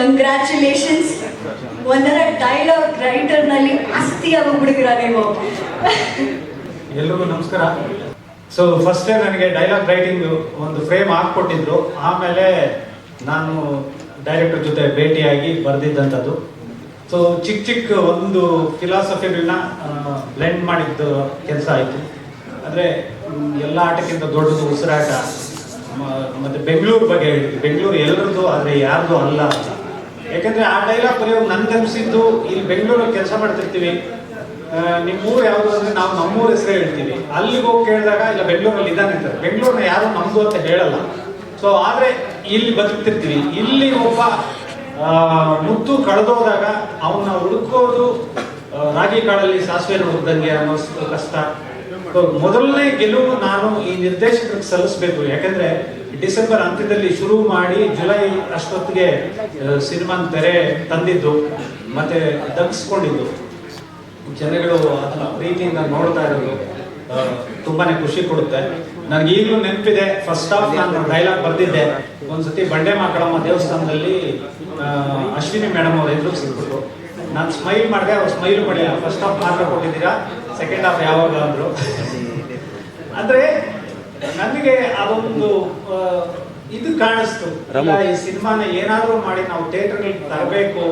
Congratulations ಒಂಥರ dialogue ರೈಟರ್ನಲ್ಲಿ ಅಸ್ತಿ ಆಗೋಗ್ಬಿಡ್ತೀರಾ ನೀವು? ಎಲ್ಲರಿಗೂ ನಮಸ್ಕಾರ. ಸೊ ಫಸ್ಟ್ ನನಗೆ ಡೈಲಾಗ್ ರೈಟಿಂಗ್ ಒಂದು ಫ್ರೇಮ್ ಹಾಕ್ಕೊಟ್ಟಿದ್ರು. ಆಮೇಲೆ ನಾನು ಡೈರೆಕ್ಟರ್ ಜೊತೆ ಭೇಟಿಯಾಗಿ ಬರೆದಿದ್ದಂಥದ್ದು. ಸೊ ಚಿಕ್ಕ ಚಿಕ್ಕ ಒಂದು ಫಿಲಾಸಫಿಗಳನ್ನ ಬ್ಲೆಂಡ್ ಮಾಡಿದ್ದು ಕೆಲಸ ಆಯಿತು. ಅಂದರೆ ಎಲ್ಲ ಆಟಕ್ಕಿಂತ ದೊಡ್ಡದು ಉಸಿರಾಟ ಮತ್ತೆ ಬೆಂಗಳೂರು ಬಗ್ಗೆ ಹೇಳಿದ್ವಿ ಬೆಂಗಳೂರು ಎಲ್ಲರದ್ದು ಆದರೆ ಯಾರ್ದು ಅಲ್ಲ ಅಂತ. ಯಾಕಂದ್ರೆ ಆ ಡೈಲಾಗ್ ಬರೆಯೋ ನನ್ ಅನ್ಸಿದ್ದು ಇಲ್ಲಿ ಬೆಂಗಳೂರಲ್ಲಿ ಕೆಲಸ ಮಾಡ್ತಿರ್ತೀವಿ. ನಿಮ್ಮ ಊರು ಯಾವುದು ಅಂದ್ರೆ ನಾವು ನಮ್ಮೂರ ಹೆಸರು ಹೇಳ್ತೀವಿ. ಅಲ್ಲಿಗೆ ಹೋಗಿ ಕೇಳಿದಾಗ ಇಲ್ಲ ಬೆಂಗಳೂರಲ್ಲಿ ಇದ್ದಾನೆ ಅಂತಾರೆ. ಬೆಂಗಳೂರನ್ನ ಯಾರು ನಮ್ದು ಅಂತ ಹೇಳಲ್ಲ. ಸೊ ಆದ್ರೆ ಇಲ್ಲಿ ಬದುಕ್ತಿರ್ತೀವಿ. ಇಲ್ಲಿ ಒಬ್ಬ ಮುತ್ತು ಕಳೆದೋದಾಗ ಅವನ್ನ ಹುಡುಕೋದು ರಾಗಿ ಕಾಡಲ್ಲಿ ಸಾಸಿವೆ ಹುಡುಕ್ದಂಗೆ ಅನ್ನೋ ಕಷ್ಟ. ಮೊದಲನೇ ಗೆಲುವು ನಾನು ಈ ನಿರ್ದೇಶಕರಿಗೆ ಸಲ್ಲಿಸಬೇಕು. ಯಾಕಂದ್ರೆ ಡಿಸೆಂಬರ್ ಅಂತ್ಯದಲ್ಲಿ ಶುರು ಮಾಡಿ ಜುಲೈ ಅಷ್ಟೊತ್ತಿಗೆ ಸಿನಿಮಾ ತೆರೆ ತಂದಿದ್ದು, ಮತ್ತೆ ದಕ್ಸ್ಕೊಂಡಿದ್ದು ಜನಗಳು ಅದನ್ನ ಪ್ರೀತಿಯಿಂದ ನೋಡ್ತಾ ಇರೋದು ತುಂಬಾನೇ ಖುಷಿ ಕೊಡುತ್ತೆ. ನನಗೆ ಈಗಲೂ ನೆನಪಿದೆ ಫಸ್ಟ್ ಆಫ್ ನಾನು ಡೈಲಾಗ್ ಬರ್ದಿದ್ದೆ. ಒಂದ್ಸತಿ ಬಂಡೆ ಮಾಕಡಮ್ಮ ದೇವಸ್ಥಾನದಲ್ಲಿ ಅಶ್ವಿನಿ ಮೇಡಮ್ ಅವ್ರ ಎದುರು ಸಿಕ್ಬಿಟ್ಟು ನಾನು ಸ್ಮೈಲ್ ಮಾಡಿದೆ, ಅವ್ರು ಸ್ಮೈಲ್ ಮಾಡಿಲ್ಲ ಫಸ್ಟ್ ಆಫ್ ಮಾತ್ರ ಕೊಟ್ಟಿದ್ದೀರಾ? ಸೆಕೆಂಡ್ ಹಾಫ್ ಯಾವಾಗ ಅಂದ್ರು ಅಂದ್ರೆ ನನಗೆ ಅದೊಂದು ಇದು ಕಾಣಿಸ್ತು. ಈ ಸಿನಿಮಾನ ಏನಾದರೂ ಮಾಡಿ ನಾವು ಥಿಯೇಟರ್ಗೆ ತರಬೇಕು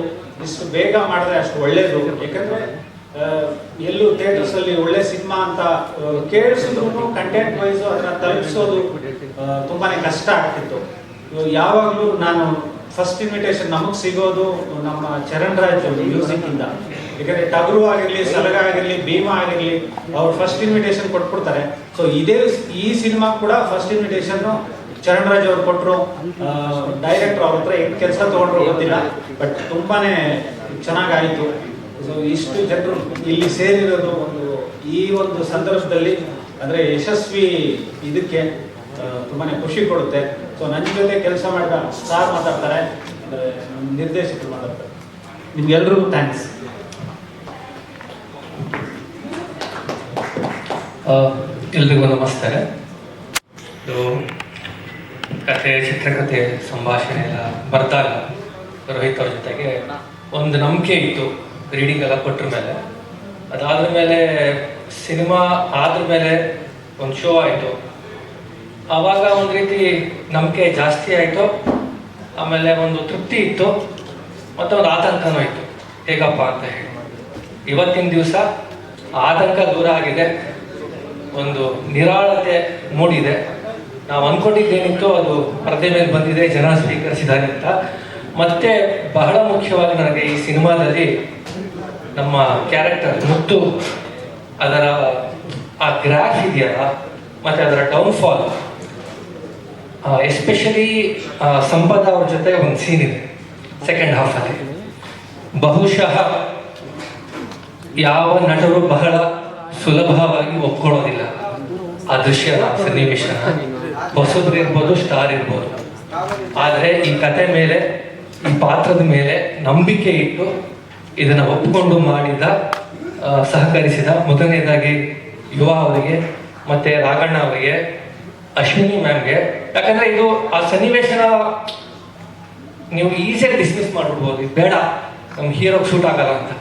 ಇಷ್ಟು ಬೇಗ ಮಾಡಿದ್ರೆ ಅಷ್ಟು ಒಳ್ಳೇದು. ಯಾಕಂದ್ರೆ ಎಲ್ಲೂ ಥಿಯೇಟರ್ಸ್ ಅಲ್ಲಿ ಒಳ್ಳೆ ಸಿನಿಮಾ ಅಂತ ಕೇಳಿಸಿದ್ರು ಕಂಟೆಂಟ್ ವೈಸ್ ಅದನ್ನ ತಲುಪಿಸೋದು ತುಂಬಾನೇ ಕಷ್ಟ ಆಗ್ತಿತ್ತು. ಯಾವಾಗಲೂ ಯಾವಾಗ್ಲೂ ನಾನು ಫಸ್ಟ್ ಇನ್ವಿಟೇಷನ್ ನಮಗ್ ಸಿಗೋದು ನಮ್ಮ ಚರಣ್ ರಾಜ್ ಮ್ಯೂಸಿಕ್ ಇಂದ. ಯಾಕಂದ್ರೆ ಟಗರು ಆಗಿರ್ಲಿ ಸಲಗ ಆಗಿರ್ಲಿ, ಭೀಮಾ ಆಗಿರ್ಲಿ, ಅವ್ರು ಫಸ್ಟ್ ಇನ್ವಿಟೇಷನ್ ಕೊಟ್ಬಿಡ್ತಾರೆ. ಸೊ ಇದೇ ಈ ಸಿನಿಮಾ ಕೂಡ ಫಸ್ಟ್ ಇನ್ವಿಟೇಷನ್ ಚರಣ್ ರಾಜ್ ಅವ್ರು ಕೊಟ್ಟರು ಡೈರೆಕ್ಟರ್ ಅವ್ರ ಹತ್ರ ಏನು ಕೆಲಸ ತಗೊಂಡ್ರು ಗೊತ್ತಿಲ್ಲ ಬಟ್ ತುಂಬಾನೇ ಚೆನ್ನಾಗಾಯ್ತು. ಸೊ ಇಷ್ಟು ಜನರು ಇಲ್ಲಿ ಸೇರಿರೋದು ಒಂದು ಈ ಒಂದು ಸಂದರ್ಭದಲ್ಲಿ, ಅಂದ್ರೆ ಯಶಸ್ವಿ ಇದಕ್ಕೆ ತುಂಬಾನೇ ಖುಷಿ ಕೊಡುತ್ತೆ. ಸೊ ನನ್ನ ಜೊತೆ ಕೆಲಸ ಮಾಡಿದ ಸ್ಟಾರ್ ಮಾತಾಡ್ತಾರೆ ನಿರ್ದೇಶಕರು ಮಾತಾಡ್ತಾರೆ. ನಿಮ್ಗೆಲ್ರಿಗೂ ಥ್ಯಾಂಕ್ಸ್ ಎಲ್ರಿಗೂ ನಮಸ್ತೆ ಇದು ಕಥೆ, ಚಿತ್ರಕಥೆ, ಸಂಭಾಷಣೆ ಎಲ್ಲ ಬರ್ದಾಗ ರೋಹಿತ್ ಅವ್ರ ಜೊತೆಗೆ ಒಂದು ನಂಬಿಕೆ ಇತ್ತು ರೀಡಿಂಗ್ ಎಲ್ಲ ಕೊಟ್ರ ಮೇಲೆ. ಅದಾದ ಮೇಲೆ ಸಿನಿಮಾ ಆದ್ರ ಮೇಲೆ ಒಂದು ಶೋ ಆಯಿತು. ಆವಾಗ ಒಂದು ರೀತಿ ನಂಬಿಕೆ ಜಾಸ್ತಿ ಆಯಿತು. ಆಮೇಲೆ ಒಂದು ತೃಪ್ತಿ ಇತ್ತು. ಮತ್ತು ಒಂದು ಆತಂಕನೂ ಇತ್ತು. ಹೇಗಪ್ಪ ಅಂತ ಹೇಳಿ. ಇವತ್ತಿನ ದಿವಸ ಆತಂಕ ದೂರ ಆಗಿದೆ. ಒಂದು ನಿರಾಳತೆ ಮೂಡಿದೆ. ನಾವು ಅನ್ಕೊಂಡಿದ್ದೇನಿತ್ತು ಅದು ಪರದೆ ಮೇಲೆ ಬಂದಿದೆ, ಜನ ಸ್ವೀಕರಿಸಿದ್ದಾರೆ ಅಂತ ಮತ್ತೆ ಬಹಳ ಮುಖ್ಯವಾಗಿ ನನಗೆ ಈ ಸಿನಿಮಾದಲ್ಲಿ ನಮ್ಮ ಕ್ಯಾರೆಕ್ಟರ್ ಮುತ್ತು, ಅದರ ಆ ಗ್ರಾಫ್ ಇದೆಯಲ್ಲ, ಮತ್ತೆ ಅದರ ಡೌನ್ಫಾಲ್ ಎಸ್ಪೆಷಲಿ ಸಂಪದ ಅವ್ರ ಜೊತೆ ಒಂದು ಸೀನ್ ಇದೆ ಸೆಕೆಂಡ್ ಹಾಫಲ್ಲಿ ಬಹುಶಃ ಯಾವ ನಟರು ಬಹಳ ಸುಲಭವಾಗಿ ಒಪ್ಕೊಳ್ಳೋದಿಲ್ಲ. ಆ ದೃಶ್ಯ ಸನ್ನಿವೇಶ ಹೊಸಬ್ರು ಇರ್ಬೋದು, ಸ್ಟಾರ್ ಇರ್ಬೋದು. ಆದರೆ ಈ ಕತೆ ಮೇಲೆ, ಈ ಪಾತ್ರದ ಮೇಲೆ ನಂಬಿಕೆ ಇಟ್ಟು ಇದನ್ನ ಒಪ್ಪಿಕೊಂಡು ಮಾಡಿದ ಸಹಕರಿಸಿದ ಮೊದಲನೇದಾಗಿ ಯುವ ಅವರಿಗೆ, ಮತ್ತೆ ರಾಘಣ್ಣ ಅವರಿಗೆ, ಅಶ್ವಿನಿ ಮ್ಯಾಮ್ಗೆ. ಯಾಕಂದ್ರೆ ಇದು ಆ ಸನ್ನಿವೇಶನ ನೀವು ಈಸಿಯಾಗಿ ಡಿಸ್ಮಿಸ್ ಮಾಡಿಬಿಡ್ಬೋದು. ಬೇಡ. ನಮ್ಮ ಹೀರೋಗೆ ಶೂಟ್ ಆಗಲ್ಲ ಅಂತ.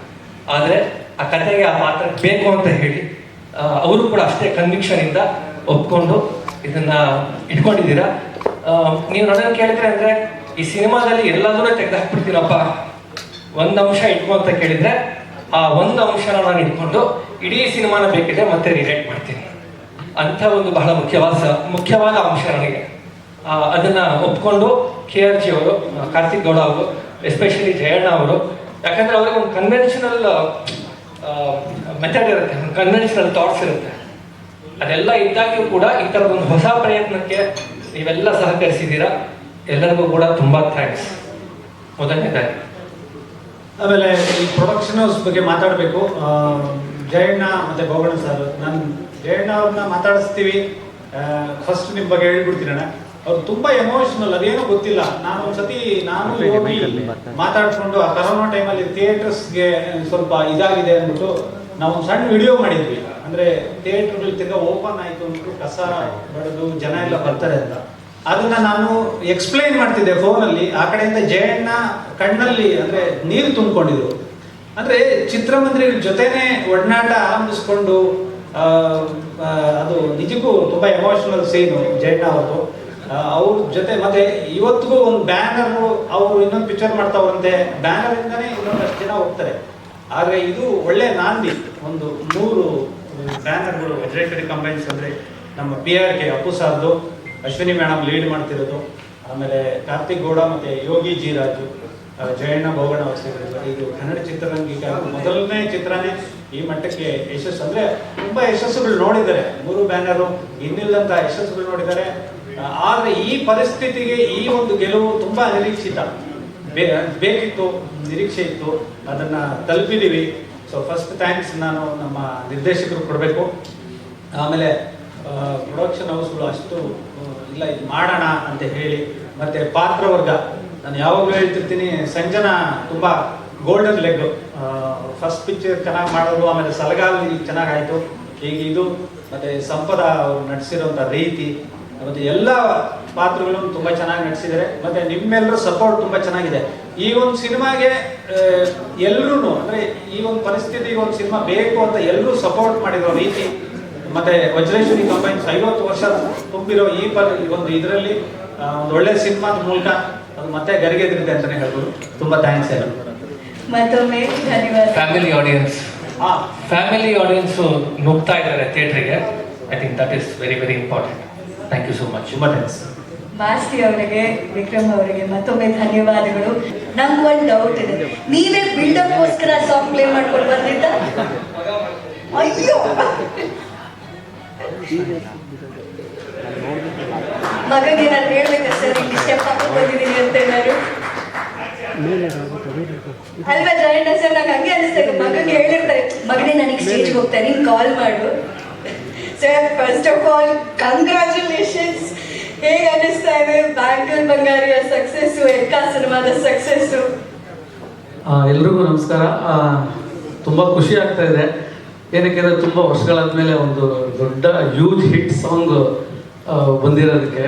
ಆದರೆ ಆ ಕತೆಗೆ ಆ ಪಾತ್ರ ಬೇಕು ಅಂತ ಹೇಳಿ ಅವರು ಕೂಡ ಅಷ್ಟೇ ಕನ್ವಿಕ್ಷನ್ ಇಂದ ಒಪ್ಕೊಂಡು ಇದನ್ನ ಇಟ್ಕೊಂಡಿದ್ದೀರಾ? ನೀವು ನನ್ನ ಕೇಳಿದ್ರೆ ಅಂದ್ರೆ, ಈ ಸಿನಿಮಾದಲ್ಲಿ ಎಲ್ಲದನ್ನೂ ತೆಗೆದಾಕ್ಬಿಡ್ತೀರಪ್ಪ. ಒಂದು ಅಂಶ ಇಟ್ಕೊ ಅಂತ ಕೇಳಿದ್ರೆ, ಆ ಒಂದು ಅಂಶನ ನಾನು ಇಟ್ಕೊಂಡು ಇಡೀ ಸಿನಿಮಾನ ಬೇಕಿದ್ರೆ ಮತ್ತೆ ರಿಲೇಟ್ ಮಾಡ್ತೀನಿ. ಅಂತ ಒಂದು ಬಹಳ ಮುಖ್ಯವಾದ ಮುಖ್ಯವಾದ ಅಂಶ ನನಗೆ. ಅದನ್ನ ಒಪ್ಕೊಂಡು ಕೆ ಆರ್ ಜಿ ಅವರು ಕಾರ್ತಿಕ್ ಗೌಡ ಅವರು ಎಸ್ಪೆಷಲಿ ಜಯಣ್ಣ ಅವರು, ಯಾಕಂದ್ರೆ ಅವ್ರಿಗೆ ಒಂದು ಕನ್ವೆನ್ಷನಲ್ ಮೆಥಡ್ ಇರುತ್ತೆ ಕನ್ವೆನ್ಷನಲ್ ಥಾಟ್ಸ್ ಇರುತ್ತೆ. ಅದೆಲ್ಲ ಇದ್ದಾಗ್ಯೂ ಕೂಡ ಈ ಥರದ ಒಂದು ಹೊಸ ಪ್ರಯತ್ನಕ್ಕೆ ನೀವೆಲ್ಲ ಸಹಕರಿಸಿದ್ದೀರಾ? ಎಲ್ಲರಿಗೂ ಕೂಡ ತುಂಬ ಥ್ಯಾಂಕ್ಸ್ ಮೊದಲನೇದಾಗಿ. ಆಮೇಲೆ ಈ ಪ್ರೊಡಕ್ಷನ್ ಹೌಸ್ ಬಗ್ಗೆ ಮಾತಾಡಬೇಕು. ಜಯಣ್ಣ ಮತ್ತೆ ಬೋಗಣ್ಣ ಸರ್ ನಾನು ಜಯಣ್ಣ ಅವ್ರನ್ನ ಮಾತಾಡಿಸ್ತೀವಿ. ಫಸ್ಟ್ ನಿಮ್ಮ ಬಗ್ಗೆ ಹೇಳ್ಬಿಡ್ತೀನಣ್ಣ ಅವ್ರು ತುಂಬಾ ಎಮೋಷನಲ್ ಅದೇನೋ ಗೊತ್ತಿಲ್ಲ. ನಾನು ಒಂದ್ಸತಿ ನಾನು ಮಾತಾಡ್ಕೊಂಡು ಆ ಕರೋನಾ ಟೈಮಲ್ಲಿ ಥಿಯೇಟರ್ಸ್ಗೆ ಸ್ವಲ್ಪ ಇದಾಗಿದೆ ಅಂದ್ಬಿಟ್ಟು ನಾವು ಸಣ್ಣ ವಿಡಿಯೋ ಮಾಡಿದ್ವಿ. ಅಂದ್ರೆ ಥಿಯೇಟರ್ಗಳು ತಿರ್ಗಾ ಓಪನ್ ಆಯ್ತು ಅಂದ್ಬಿಟ್ಟು ಕಸ ಬಡದು ಜನ ಎಲ್ಲ ಬರ್ತಾರೆ ಅಂತ. ಅದನ್ನ ನಾನು ಎಕ್ಸ್ಪ್ಲೈನ್ ಮಾಡ್ತಿದ್ದೆ ಫೋನಲ್ಲಿ ಆ ಕಡೆಯಿಂದ ಜಯಣ್ಣ ಕಣ್ಣಲ್ಲಿ ಅಂದ್ರೆ ನೀರು ತುಂಬಿಕೊಂಡಿದ್ರು. ಅಂದ್ರೆ ಚಿತ್ರಮಂದಿರ ಜೊತೆನೆ ಒಡನಾಟ ಆರಂಭಿಸ್ಕೊಂಡು ಅದು ನಿಜಕ್ಕೂ ತುಂಬಾ ಎಮೋಷನಲ್ ಸೀನು ಜಯಣ್ಣ ಅವ್ರದ್ದು ಅವ್ರ ಜೊತೆ ಮತ್ತೆ ಇವತ್ತಿಗೂ ಒಂದು ಬ್ಯಾನರ್ ಅವರು ಇನ್ನೊಂದು ಪಿಕ್ಚರ್ ಮಾಡ್ತಾವಂತೆ ಬ್ಯಾನರ್ ಇಂದಾನೆ ಇನ್ನೊಂದಷ್ಟು ಜನ ಹೋಗ್ತಾರೆ. ಆದ್ರೆ ಇದು ಒಳ್ಳೆ ನಾಂದಿ. ಒಂದು ಮೂರು ಬ್ಯಾನರ್ಗಳು ವಜ್ರೇಶ್ವರಿ ಕಂಬೈನ್ಸ್ ಅಂದ್ರೆ ನಮ್ಮ ಪಿ ಆರ್ ಕೆ ಅಪ್ಪು ಸಾರ್ದು, ಅಶ್ವಿನಿ ಮೇಡಮ್ ಲೀಡ್ ಮಾಡ್ತಿರೋದು, ಆಮೇಲೆ ಕಾರ್ತಿಕ್ ಗೌಡ ಮತ್ತೆ ಯೋಗಿ ಜಿ ರಾಜು ಜಯಣ್ಣ ಬೋಗಣ್ಣ ಅವರು ಇದು ಕನ್ನಡ ಚಿತ್ರರಂಗೀಗ ಮೊದಲನೇ ಚಿತ್ರನೇ ಈ ಮಟ್ಟಕ್ಕೆ ಯಶಸ್ಸು. ಅಂದ್ರೆ ತುಂಬಾ ಯಶಸ್ಸುಗಳು ನೋಡಿದ್ದಾರೆ. ಮೂರು ಬ್ಯಾನರು ಇನ್ನಿಲ್ಲಂತ ಯಶಸ್ಸುಗಳು ನೋಡಿದ್ದಾರೆ. ಆದ್ರೆ ಈ ಪರಿಸ್ಥಿತಿಗೆ ಈ ಒಂದು ಗೆಲುವು ತುಂಬಾ ನಿರೀಕ್ಷಿತ. ಬೇಕಿತ್ತು, ನಿರೀಕ್ಷೆ ಇತ್ತು. ಅದನ್ನ ತಲುಪಿದೀವಿ. ಸೊ ಫಸ್ಟ್ ಥ್ಯಾಂಕ್ಸ್ ನಾನು ನಮ್ಮ ನಿರ್ದೇಶಕರು ಕೊಡಬೇಕು. ಆಮೇಲೆ ಪ್ರೊಡಕ್ಷನ್ ಹೌಸ್ಗಳು ಅಷ್ಟು ಇಲ್ಲ, ಇದು ಮಾಡೋಣ ಅಂತ ಹೇಳಿ. ಮತ್ತೆ ಪಾತ್ರವರ್ಗ ನಾನು ಯಾವಾಗಲೂ ಹೇಳ್ತಿರ್ತೀನಿ, ಸಂಜನಾ ತುಂಬಾ ಗೋಲ್ಡನ್ ಲೆಗ್ ಫಸ್ಟ್ ಪಿಕ್ಚರ್ ಚೆನ್ನಾಗಿ ಮಾಡೋದು ಆಮೇಲೆ ಸಲಗಾಲ ಚೆನ್ನಾಗಾಯಿತು ಈಗ ಇದು, ಮತ್ತೆ ಸಂಪದ ಅವ್ರು ನಡೆಸಿರೋಂಥ ರೀತಿ. ಮತ್ತೆ ಎಲ್ಲ ಪಾತ್ರಗಳು ತುಂಬಾ ಚೆನ್ನಾಗಿ ನಟಿಸಿದ್ದಾರೆ. ಮತ್ತೆ ನಿಮ್ಮೆಲ್ಲರ ಸಪೋರ್ಟ್ ತುಂಬಾ ಚೆನ್ನಾಗಿದೆ. ಈ ಒಂದು ಸಿನಿಮಾಗೆ ಎಲ್ಲರೂ ಅಂದ್ರೆ ಈ ಒಂದು ಪರಿಸ್ಥಿತಿ ಒಂದು ಸಿನಿಮಾ ಬೇಕು ಅಂತ ಎಲ್ಲರೂ ಸಪೋರ್ಟ್ ಮಾಡಿರೋ ರೀತಿ ಮತ್ತೆ ವಜ್ರೇಶ್ವರಿ ಕಂಬೈನ್ಸ್ ಐವತ್ತು ವರ್ಷ ತುಂಬಿರೋ ಈ ಪರ್ ಈ ಒಂದು ಇದರಲ್ಲಿ ಒಂದು ಒಳ್ಳೆ ಸಿನಿಮಾದ ಮೂಲಕ ಅದು ಮತ್ತೆ ಗರಿಗೆದ್ರಿದೆ ಅಂತಾನೆ ಹೇಳ್ಬೋದು. ತುಂಬಾ ಥ್ಯಾಂಕ್ಸ್ ಎಲ್ಲ ಮತ್ತೊಮ್ಮೆ ಫ್ಯಾಮಿಲಿ ಆಡಿಯನ್ಸ್ ಹಾ. ಫ್ಯಾಮಿಲಿ ಆಡಿಯನ್ಸು ನುಗ್ತಾ ಇದ್ದಾರೆ ಥಿಯೇಟ್ರಿಗೆ I think that is very very important thank you so much ತುಂಬಾ ಮಾಸ್ತಿ ಅವರಿಗೆ, ವಿಕ್ರಮ್ ಅವರಿಗೆ ಮತ್ತೊಮ್ಮೆ ಧನ್ಯವಾದಗಳು. ನಂಗೆ ಒಂದು ಡೌಟ್ ಇದೆ. ನೀವೇ ಬಿಲ್ಡಪ್ಗೋಸ್ಕರ ಸಾಂಗ್ ಪ್ಲೇ ಮಾಡ್ಕೊಂಡು ಬಂದಿದ್ದ? ಅಯ್ಯೋ! ಮಗನಿಗೆ ನಾನು ಹೇಳ್ಬೇಕು ಸರ್, ಇಲ್ಲಿ ಬಂದಿದ್ದೀನಿ ಅಂತ ಎಲ್ಲರೂ. ಅಲ್ವಾ ಜಯಣ್ಣ ಸರ್ ನಂಗೆ ಹಂಗೆ ಅನಿಸ್ತಾ ಇದೆ. ಮಗನಿಗೆ ಹೇಳಿರ್ತಾರೆ, ಮಗನೇ ನನಗೆ ಸ್ಟೇಜ್ಗೆ ಹೋಗ್ತಾ ನಿಂಗೆ ಕಾಲ್ ಮಾಡು. Sir first of all congratulations ಹೇಗೆ ಅನಿಸ್ತಾ ಇದೆ? ಬ್ಯಾಂಗಲ್ ಬಂಗಾರಿಯ ಸಕ್ಸಸ್ಸು ಎಕ್ಕ ಸಿನಿಮಾದ ಸಕ್ಸಸ್ಸು ಆ, ಎಲ್ರಿಗೂ ನಮಸ್ಕಾರ. ತುಂಬ ಖುಷಿ ಆಗ್ತಾ ಇದೆ. ಏನಕ್ಕೆ ಅಂದರೆ ತುಂಬ ವರ್ಷಗಳಾದ್ಮೇಲೆ ಒಂದು ದೊಡ್ಡ ಯೂಜ್ ಹಿಟ್ ಸಾಂಗ್ ಬಂದಿರೋದಕ್ಕೆ.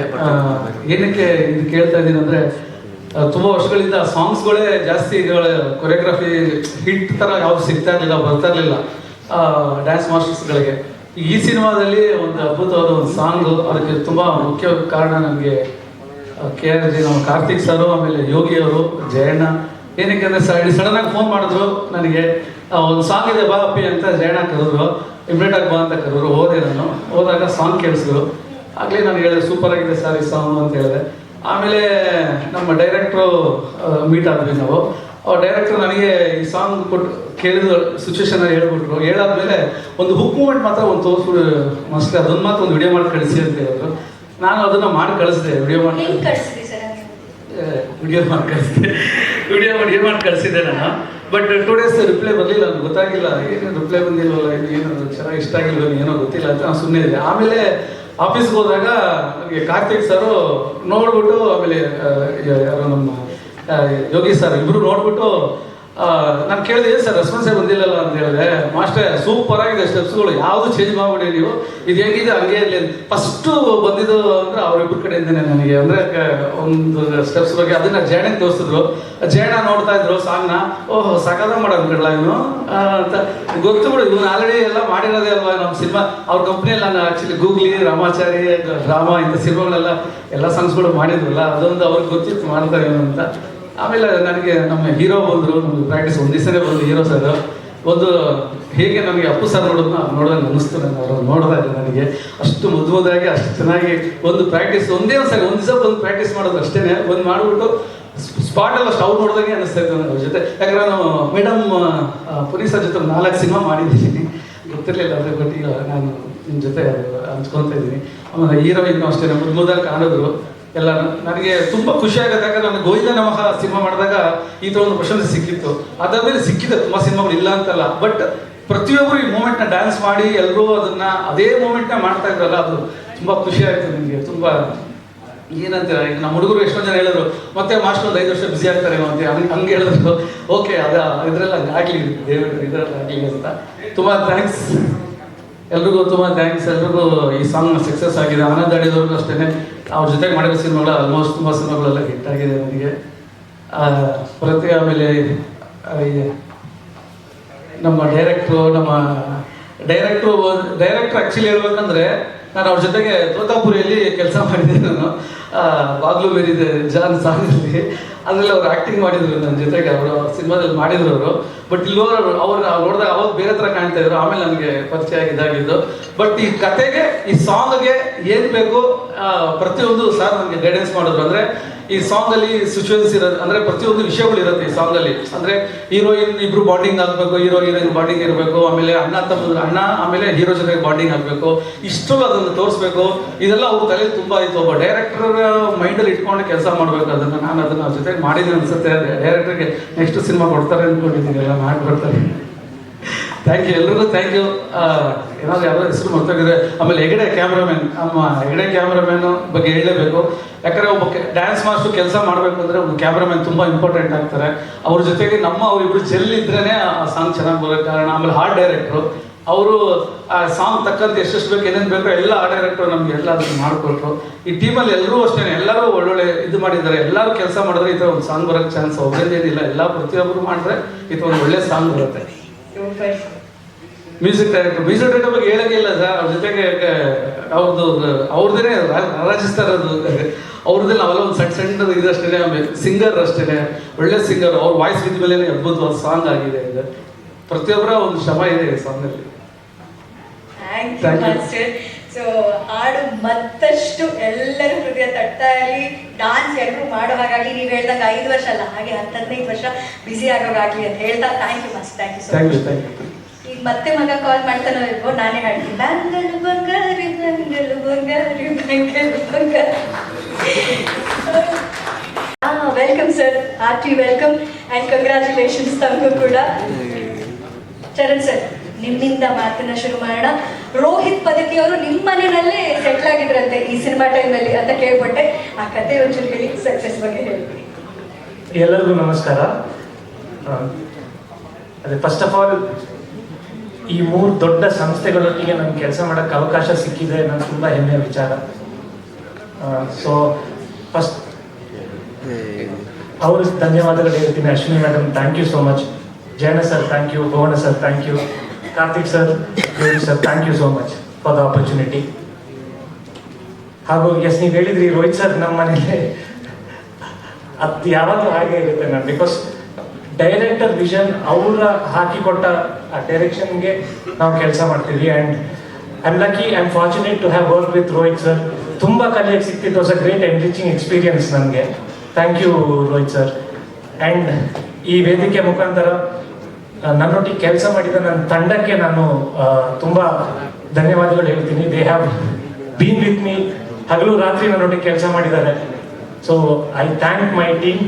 ಏನಕ್ಕೆ ಇದು ಕೇಳ್ತಾ ಇದ್ದೀನಿ ಅಂದರೆ ತುಂಬ ವರ್ಷಗಳಿಂದ ಸಾಂಗ್ಸ್ಗಳೇ ಜಾಸ್ತಿ ಕೊರಿಯೋಗ್ರಫಿ ಹಿಟ್ ಥರ ಯಾವುದು ಸಿಗ್ತಾ ಇರಲಿಲ್ಲ ಬರ್ತಾ ಇರಲಿಲ್ಲ ಡ್ಯಾನ್ಸ್ ಮಾಸ್ಟರ್ಸ್ಗಳಿಗೆ ಈ ಸಿನಿಮಾದಲ್ಲಿ ಒಂದು ಅದ್ಭುತವಾದ ಒಂದು ಸಾಂಗು ಅದಕ್ಕೆ ತುಂಬ ಮುಖ್ಯ ಕಾರಣ ನನಗೆ ಕೆ ಆರ್ ಜಿ, ನಮ್ಮ ಕಾರ್ತಿಕ್ ಸರು, ಆಮೇಲೆ ಯೋಗಿ ಅವರು, ಜಯಣ್ಣ. ಏನಕ್ಕೆ ಅಂದರೆ ಸಡನ್ ಸಡನ್ ಆಗಿ ಫೋನ್ ಮಾಡಿದ್ರು ನನಗೆ ಒಂದು ಸಾಂಗ್ ಇದೆ, ಬಾ ಅಪ್ಪಿ ಅಂತ ಜಯಣ್ಣ ಕರೆದ್ರು ಇಮ್ಮಿಡಿಯೇಟ್ ಆಗಿ ಬಾ ಅಂತ ಕರೆದ್ರು, ಹೋದೆ ನಾನು. ಹೋದಾಗ ಸಾಂಗ್ ಕೇಳಿಸಿದ್ರು. ಆಗಲೇ ನಾನು ಹೇಳಿದೆ, ಸೂಪರ್ ಆಗಿದೆ ಸರ್ ಈ ಸಾಂಗ್ ಅಂತ ಹೇಳಿದೆ. ಆಮೇಲೆ ನಮ್ಮ ಡೈರೆಕ್ಟ್ರು ಮೀಟ್ ಆದ್ವಿ ನಾವು. ಡೈರೆಕ್ಟರ್ ನನಗೆ ಈ ಸಾಂಗ್ ಕೊಟ್ಟು ಕೇಳಿದ ಸಿಚುವೇಶನ್ ಹೇಳ್ಬಿಟ್ರು. ಹೇಳಾದ್ಮೇಲೆ ಒಂದು ಹುಕ್ ಮೂಮೆಂಟ್ ಮಾತ್ರ ಒಂದು ತೋರಿಸ್ಬಿಡು ಮಸ್ತ್ ಅದೊಂದು ಮಾತ್ರ ಒಂದು ವಿಡಿಯೋ ಮಾಡಿ ಕಳಿಸಿ ಅಂತ ಹೇಳಿದ್ರು. ನಾನು ಅದನ್ನ ಮಾಡಿ ಕಳಿಸಿದೆ ವಿಡಿಯೋ ಮಾಡಿ ವಿಡಿಯೋ ಮಾಡಿ ಕಳಿಸಿದೆ. ವಿಡಿಯೋ ವಿಡಿಯೋ ಮಾಡಿ ಕಳಿಸಿದ್ದೆ ನಾನು. ಬಟ್ ಟೂ ಡೇಸ್ ರಿಪ್ಲೈ ಬರಲಿಲ್ಲ ಅದು ಗೊತ್ತಾಗಿಲ್ಲ. ಏನು ರಿಪ್ಲೈ ಬಂದಿಲ್ವಲ್ಲ ಇದು ಏನು ಚೆನ್ನಾಗಿ ಇಷ್ಟ ಆಗಿಲ್ಲ ಏನೋ ಗೊತ್ತಿಲ್ಲ ಅಂತ ನಾನು ಸುಮ್ಮನೆ ಇದ್ದೆ. ಆಮೇಲೆ ಆಫೀಸ್ಗೆ ಹೋದಾಗ ನನಗೆ ಕಾರ್ತಿಕ್ ಸರು ನೋಡ್ಬಿಟ್ಟು ಆಮೇಲೆ ಯಾರೋ ನಮ್ಮ ಯೋಗಿ ಸರ್ ಇಬ್ರು ನೋಡ್ಬಿಟ್ಟು ನಾನು ಕೇಳಿದೆ, ಏನು ಸರ್ ರೆಸ್ಪಾನ್ಸೇ ಬಂದಿಲ್ಲಲ್ಲ ಅಂತ ಹೇಳಿದ್ರೆ, ಮಾಸ್ಟರ್ ಸೂಪರ್ ಆಗಿದೆ ಸ್ಟೆಪ್ಸ್ಗಳು ಯಾವುದು ಚೇಂಜ್ ಮಾಡ್ಬಿಡಿ ನೀವು. ಇದು ಹೆಂಗಿದೆ, ಹಂಗೆ ಇರಲಿ ಫಸ್ಟು ಬಂದಿದ್ದು ಅಂದ್ರೆ ಅವರಿಬ್ಬರ ಕಡೆಯಿಂದನೇ ನನಗೆ. ಅಂದ್ರೆ ಒಂದು ಸ್ಟೆಪ್ಸ್ ಬಗ್ಗೆ ಅದನ್ನ ಜೇಣಕ್ಕೆ ತೋರಿಸಿದ್ರು. ಜೇಣ ನೋಡ್ತಾ ಇದ್ರು ಸಾಂಗ್ನ ಓಹ್, ಸಕದ ಮಾಡೋದು ಬಿಡಲ್ಲ ಇವನು. ಅಂತ. ಗೊತ್ತು ಬಿಡು, ಇವನು ಆಲ್ರೆಡಿ ಎಲ್ಲ ಮಾಡಿರೋದೇ ಅಲ್ವಾ ನಮ್ಮ ಸಿನಿಮಾ. ಅವ್ರ ಕಂಪ್ನಿಯಲ್ಲಿ ನಾನು ಆ್ಯಕ್ಚುಲಿ ಗೂಗ್ಲಿ ರಾಮಾಚಾರಿ ಡ್ರಾಮಾ ಇಂಥ ಸಿನಿಮಾಗಳೆಲ್ಲ ಎಲ್ಲ ಸಾಂಗ್ಸ್ಗಳು ಮಾಡಿದ್ರಲ್ಲ ಅದೊಂದು ಅವ್ರಿಗೆ ಗೊತ್ತಿತ್ತು ಮಾಡ್ತಾರೆ ಅಂತ. ಆಮೇಲೆ ನನಗೆ ನಮ್ಮ ಹೀರೋ ಬಂದರು ನಮಗೆ ಪ್ರಾಕ್ಟೀಸ್ ಒಂದು ಬಂದು ಹೀರೋ ಸರ್ ಒಂದು ಹೇಗೆ ನನಗೆ ಅಪ್ಪು ಸರ್ ನೋಡೋದನ್ನ ನೋಡೋದಂಗೆ ಅನ್ನಿಸ್ತು ನಾನು ಅವರು ಇದ್ದೆ ನನಗೆ. ಅಷ್ಟು ಮುದ್ದು ಮುದ್ದಾಗಿ ಅಷ್ಟು ಚೆನ್ನಾಗಿ ಒಂದು ಪ್ರಾಕ್ಟೀಸ್ ಒಂದೇ ಒಂದು ಸರಿ ಒಂದು ದಿವಸ ಬಂದು ಪ್ರಾಕ್ಟೀಸ್ ಮಾಡೋದು ಅಷ್ಟೇ ಒಂದು ಮಾಡಿಬಿಟ್ಟು ಸ್ಪಾಟ್ ಎಲ್ಲ ಅವ್ರು ನೋಡಿದಾಗೆ ಅನಿಸ್ತಾ ಇತ್ತು ನನ್ನ ಜೊತೆ. ಯಾಕಂದ್ರೆ ನಾನು ಮೇಡಮ್ ಪುನೀತ್ ಸರ್ ಜೊತೆ ನಾಲ್ಕು ಸಿನಿಮಾ ಮಾಡಿದ್ದೀನಿ. ಗೊತ್ತಿರಲಿಲ್ಲ ಅದ್ರ ಬಟ್ ನಾನು ನಿಮ್ಮ ಜೊತೆ ಹಂಚ್ಕೊತಾ ಇದ್ದೀನಿ. ಆಮೇಲೆ ಹೀರೋಯಿನ್ ಅಷ್ಟೇ ಮುದ್ದು ಮುದ್ದಾಗಿ ಕಾಣಿದ್ರು. ಎಲ್ಲ ನನಗೆ ತುಂಬಾ ಖುಷಿ ಆಗುತ್ತೆ ನಾನು ಗೋವಿಂದ ನಮಃ ಸಿನಿಮಾ ಮಾಡಿದಾಗ ಈ ತರ ಒಂದು ಪ್ರಶಂಸೆ ಸಿಕ್ಕಿತ್ತು. ಅದಾದ್ಮೇಲೆ ಸಿಕ್ಕಿದೆ ತುಂಬಾ ಸಿನಿಮಾಗಳು ಇಲ್ಲ ಅಂತಲ್ಲ. ಬಟ್ ಪ್ರತಿಯೊಬ್ಬರು ಈ ಮೂಮೆಂಟ್ನ ಡ್ಯಾನ್ಸ್ ಮಾಡಿ ಎಲ್ಲರೂ ಅದನ್ನ ಅದೇ ಮೂಮೆಂಟ್ನ ಮಾಡ್ತಾ ಇದ್ರಲ್ಲ, ಅದು ತುಂಬಾ ಖುಷಿ ಆಯ್ತು ನನಗೆ ತುಂಬಾ ಏನಂತೀರ, ಈಗ ನಮ್ಮ ಹುಡುಗರು ಎಷ್ಟೋ ಜನ ಹೇಳಿದ್ರು, ಮತ್ತೆ ಮಾಸ್ಟರ್ ಒಂದು ಐದು ವರ್ಷ ಬಿಸಿ ಆಗ್ತಾರೆ ಅಂತ ಹಂಗೆ ಹಂಗೆ ಹೇಳಿದ್ರು. ಓಕೆ ಅದ ಇದ್ರಲ್ಲಿ ಆಗ್ಲಿ, ದೇವರು, ಇದ್ರಲ್ಲಿ ಆಗ್ಲಿ ಅಂತ. ತುಂಬಾ ಥ್ಯಾಂಕ್ಸ್ ಎಲ್ರಿಗೂ ತುಂಬ ಥ್ಯಾಂಕ್ಸ್ ಎಲ್ರಿಗೂ ಈ ಸಾಂಗ್ ಸಕ್ಸಸ್ ಆಗಿದೆ. ಆನಂದ್ ಅಡಿದವ್ರಿಗೂ ಅಷ್ಟೇ ಅವ್ರ ಜೊತೆಗೆ ಮಾಡಿರೋ ಸಿನಿಮಾಗಳು ಆಲ್ಮೋಸ್ಟ್ ತುಂಬ ಸಿನಿಮಾಗಳೆಲ್ಲ ಹಿಟ್ ಆಗಿದೆ ನನಗೆ ಪ್ರತಿ ಆಮೇಲೆ ನಮ್ಮ ಡೈರೆಕ್ಟ್ರು ನಮ್ಮ ಡೈರೆಕ್ಟ್ರು ಡೈರೆಕ್ಟ್ರು ಆ್ಯಕ್ಚುಲಿ ಹೇಳ್ಬೇಕಂದ್ರೆ ನಾನು ಅವ್ರ ಜೊತೆಗೆ ತೋತಾಪುರಿಯಲ್ಲಿ ಕೆಲಸ ಮಾಡಿದ್ದೆ ನಾನು. ಬಾಗ್ಲು ಬೇರಿದೆ ಜಾನ್ ಸಾಂಗಲ್ಲಿ ಅದರಲ್ಲಿ ಅವ್ರು ಆ್ಯಕ್ಟಿಂಗ್ ಮಾಡಿದ್ರು ನನ್ನ ಜೊತೆಗೆ, ಅವರು ಸಿನಿಮಾದಲ್ಲಿ ಮಾಡಿದ್ರು ಅವರು. ಬಟ್ ಇಲ್ಲಿ ಅವ್ರು ನೋಡಿದಾಗ ಅವಾಗ ಬೇರೆ ಥರ ಕಾಣ್ತಾ ಇದ್ರು. ಆಮೇಲೆ ನನಗೆ ಪರಿಚಯ ಆಗಿದ್ದಾಗಿದ್ದು ಬಟ್ ಈ ಕತೆಗೆ, ಈ ಸಾಂಗ್ಗೆ ಏನು ಬೇಕು ಪ್ರತಿಯೊಂದು ಸರ್ ನನಗೆ ಗೈಡೆನ್ಸ್ ಮಾಡಿದ್ರು. ಅಂದರೆ ಈ ಸಾಂಗ್ ಅಲ್ಲಿ ಸಿಚುವೇಶನ್ಸ್ ಇರೋದು ಅಂದ್ರೆ ಪ್ರತಿಯೊಂದು ವಿಷಯಗಳು ಇರುತ್ತೆ ಈ ಸಾಂಗ್ ಅಲ್ಲಿ ಅಂದ್ರೆ ಹೀರೋಯಿನ್ ಇಬ್ರು ಬಾಂಡಿಂಗ್ ಆಗ್ಬೇಕು ಹೀರೋ ಹೀರೋಯಿನ್ ಬಾಂಡಿಂಗ್ ಇರಬೇಕು, ಆಮೇಲೆ ಅಣ್ಣ ತಮ್ಮ ಅಣ್ಣ ಆಮೇಲೆ ಹೀರೋ ಜೊತೆ ಬಾಂಡಿಂಗ್ ಆಗ್ಬೇಕು. ಇಷ್ಟೆಲ್ಲ ಅದನ್ನು ತೋರಿಸ್ಬೇಕು. ಇದೆಲ್ಲ ಅವ್ರ ತಲೆ ತುಂಬಾ ಇತ್ತು. ಒಬ್ಬ ಡೈರೆಕ್ಟರ್ ಮೈಂಡ್ ಅಲ್ಲಿ ಇಟ್ಕೊಂಡು ಕೆಲಸ ಮಾಡ್ಬೇಕು. ಅದನ್ನ ನಾನು ಅದನ್ನ ಜೊತೆ ಮಾಡಿದ್ದೀನಿ ಅನ್ಸುತ್ತೆ. ಡೈರೆಕ್ಟರ್ಗೆ ನೆಕ್ಸ್ಟ್ ಸಿನಿಮಾ ಕೊಡ್ತಾರೆ ಅನ್ಕೊಂಡಿದ್ದೀನಿ ಎಲ್ಲ ಮಾಡ್ಬಿಡ್ತಾರೆ ಥ್ಯಾಂಕ್ ಯು ಎಲ್ಲರಿಗೂ ಥ್ಯಾಂಕ್ ಯು ಏನಾದ್ರು ಯಾರೋ ಹೆಸರು ಮರ್ತೋಗಿದ್ರೆ ಆಮೇಲೆ ಹೆಗಡೆ ಕ್ಯಾಮ್ರಾಮನ್ ನಮ್ಮ ಹೆಗಡೆ ಕ್ಯಾಮ್ರಾಮನ್ ಬಗ್ಗೆ ಹೇಳಲೇಬೇಕು. ಯಾಕಂದ್ರೆ ಒಬ್ಬ ಡ್ಯಾನ್ಸ್ ಮಾಸ್ಟರ್ ಕೆಲಸ ಮಾಡಬೇಕು ಅಂದರೆ ಒಂದು ಕ್ಯಾಮ್ರಾಮನ್ ತುಂಬ ಇಂಪಾರ್ಟೆಂಟ್ ಆಗ್ತಾರೆ. ಅವ್ರ ಜೊತೆಗೆ ನಮ್ಮ ಅವರಿಬ್ರು ಜೆಲ್ ಇದ್ರೇ ಆ ಸಾಂಗ್ ಚೆನ್ನಾಗಿ ಬರೋ ಕಾರಣ ಆಮೇಲೆ ಹಾರ್ಟ್ ಡೈರೆಕ್ಟ್ರು ಅವರು, ಆ ಸಾಂಗ್ ತಕ್ಕಂತೆ ಎಷ್ಟೆಷ್ಟು ಬೇಕು, ಏನೇನು ಬೇಕೋ ಎಲ್ಲ ಆ ಡೈರೆಕ್ಟರ್ ನಮ್ಗೆ ಎಲ್ಲ ಅದನ್ನು ಮಾಡಿಕೊಟ್ರು. ಈ ಟೀಮಲ್ಲಿ ಎಲ್ಲರೂ ಅಷ್ಟೇ, ಎಲ್ಲರೂ ಒಳ್ಳೊಳ್ಳೆ ಇದು ಮಾಡಿದ್ದಾರೆ. ಎಲ್ಲರೂ ಕೆಲಸ ಮಾಡಿದ್ರೆ ಈ ಒಂದು ಸಾಂಗ್ ಬರೋಕ್ಕೆ ಚಾನ್ಸ್ ಒಬ್ಬರೇನಿಲ್ಲ ಎಲ್ಲ ಪ್ರತಿಯೊಬ್ಬರು ಮಾಡಿದ್ರೆ ಇದು ಒಂದು ಒಳ್ಳೆ ಸಾಂಗ್ ಬರುತ್ತೆ. ಮ್ಯೂಸಿಕ್ ಡೈರೆಕ್ಟರ್ ಮ್ಯೂಸಿಕ್ ಡೈರೆಕ್ಟರ್ ಬಗ್ಗೆ ಹೇಳಕ್ಕೆ ಇಲ್ಲ ಸರ್ ಅವ್ರ ಜೊತೆಗೆ ಅವ್ರದ್ದು ಅವ್ರದ್ದೇ ರಾಜಿಸ್ತಾ ಇರೋದು ಅವ್ರದ್ದೇ ನಾವೆಲ್ಲ ಒಂದು ಸಣ್ಣ ಸಣ್ಣದು ಇದಷ್ಟೇ ಆಮೇಲೆ ಸಿಂಗರ್ ಅಷ್ಟೇ ಒಳ್ಳೆ ಸಿಂಗರ್ ಅವ್ರ ವಾಯ್ಸ್ ಬಿದ್ದ ಮೇಲೆ ಅದ್ಭುತವಾದ ಸಾಂಗ್ ಆಗಿದೆ ಇದು ಪ್ರತಿಯೊಬ್ಬರ ಒಂದು ಶ್ರಮ ಇದೆ ಈ you. ಮಾಸ್ಟರ್ ಸೊ ಹಾಡು ಮತ್ತಷ್ಟು ಎಲ್ಲರ ಹೃದಯ ತಟ್ತಾ ಇರಲಿ. ಡಾನ್ಸ್ ಎಲ್ಲರೂ ಮಾಡೋ ಹಾಗಾಗಿ ನೀವು ಹೇಳ್ದಾಗ ಐದು ವರ್ಷ ಅಲ್ಲ ಹಾಗೆ ಹತ್ತು ಹದಿನೈದು ವರ್ಷ ಬ್ಯುಸಿ ಆಗೋಗಾಗ್ಲಿ ಅಂತ ಹೇಳ್ತಾ. Thank you master thank you so much ಈಗ ಮತ್ತೆ ಮಗ ಕಾಲ್ ಮಾಡ್ತಾನೋ ಇಲ್ವೋ, ನಾನೇ ಹಾಡ್ತೀನಿ ಬಂಗಲು, ಬಂಗಾರಿ ಬಂಗಲು ಬಂಗಾರಿ ಬಂಗಲು, ಬಂಗಾರಿ. Welcome sir hearty welcome and congratulations ತಮಗೂ ಕೂಡ. ಚರಣ್ ಸರ್ ನಿಮ್ಮಿಂದ ಮಾತನ್ನ ಶುರು ಮಾಡೋಣ. ರೋಹಿತ್ ಪದಕಿ ಅವರು ನಿಮ್ಮ ಮನೆಯಲ್ಲೇ ಸೆಟ್ಲ್ ಆಗಿದ್ರಂತೆ ಈ ಸಿನಿಮಾ ಟೈಮಲ್ಲಿ ಅಂತ ಕೇಳ್ಬಿಟ್ಟೆ ಆ ಕತೆ ಒಂಚೂರು ಹೇಳಿ ಸಕ್ಸಸ್ ಬಗ್ಗೆ ಹೇಳಿ. ಎಲ್ಲರಿಗೂ ನಮಸ್ಕಾರ. ಅದೇ ಫಸ್ಟ್ ಆಫ್ ಆಲ್ ಈ ಮೂರು ದೊಡ್ಡ ಸಂಸ್ಥೆಗಳೊಟ್ಟಿಗೆ ನಾನು ಕೆಲಸ ಮಾಡೋಕ್ಕೆ ಅವಕಾಶ ಸಿಕ್ಕಿದೆ ನಾನು ತುಂಬ ಹೆಮ್ಮೆಯ ವಿಚಾರ. ಸೊ ಫಸ್ಟ್ ಅವರು ಧನ್ಯವಾದಗಳು ಹೇಳ್ತೀನಿ. Ashwini madam thank you so much Jayana sir thank you Bhuvana sir thank you Karthik sir sir thank you so much for the opportunity ಹಾಗೂ ಎಸ್ ನೀವು ಹೇಳಿದ್ರಿ, ರೋಹಿತ್ ಸರ್ ನಮ್ಮ ಮನೇಲಿ. ಅದು ಯಾವಾಗಲೂ ಹಾಗೆ ಇರುತ್ತೆ ನಾನು ಬಿಕಾಸ್ ಡೈರೆಕ್ಟರ್ ವಿಷನ್ ಅವರ ಹಾಕಿಕೊಟ್ಟ ಆ ಡೈರೆಕ್ಷನ್ಗೆ ನಾವು ಕೆಲಸ ಮಾಡ್ತೀವಿ and I am lucky I am fortunate to have work with Rohit sir ತುಂಬ ಕಲಿಯಕ್ಕೆ ಸಿಕ್ತಿತ್ತು. Was a great enriching experience ನನಗೆ thank you Rohit sir and ಈ ವೇದಿಕೆ ಮುಖಾಂತರ ನನ್ನೊಟ್ಟಿಗೆ ಕೆಲಸ ಮಾಡಿದ ನನ್ನ ತಂಡಕ್ಕೆ ನಾನು ತುಂಬ ಧನ್ಯವಾದಗಳು ಹೇಳ್ತೀನಿ. They have been with me ಹಗಲು ರಾತ್ರಿ ನನ್ನೊಟ್ಟಿಗೆ ಕೆಲಸ ಮಾಡಿದ್ದಾರೆ. So I thank my team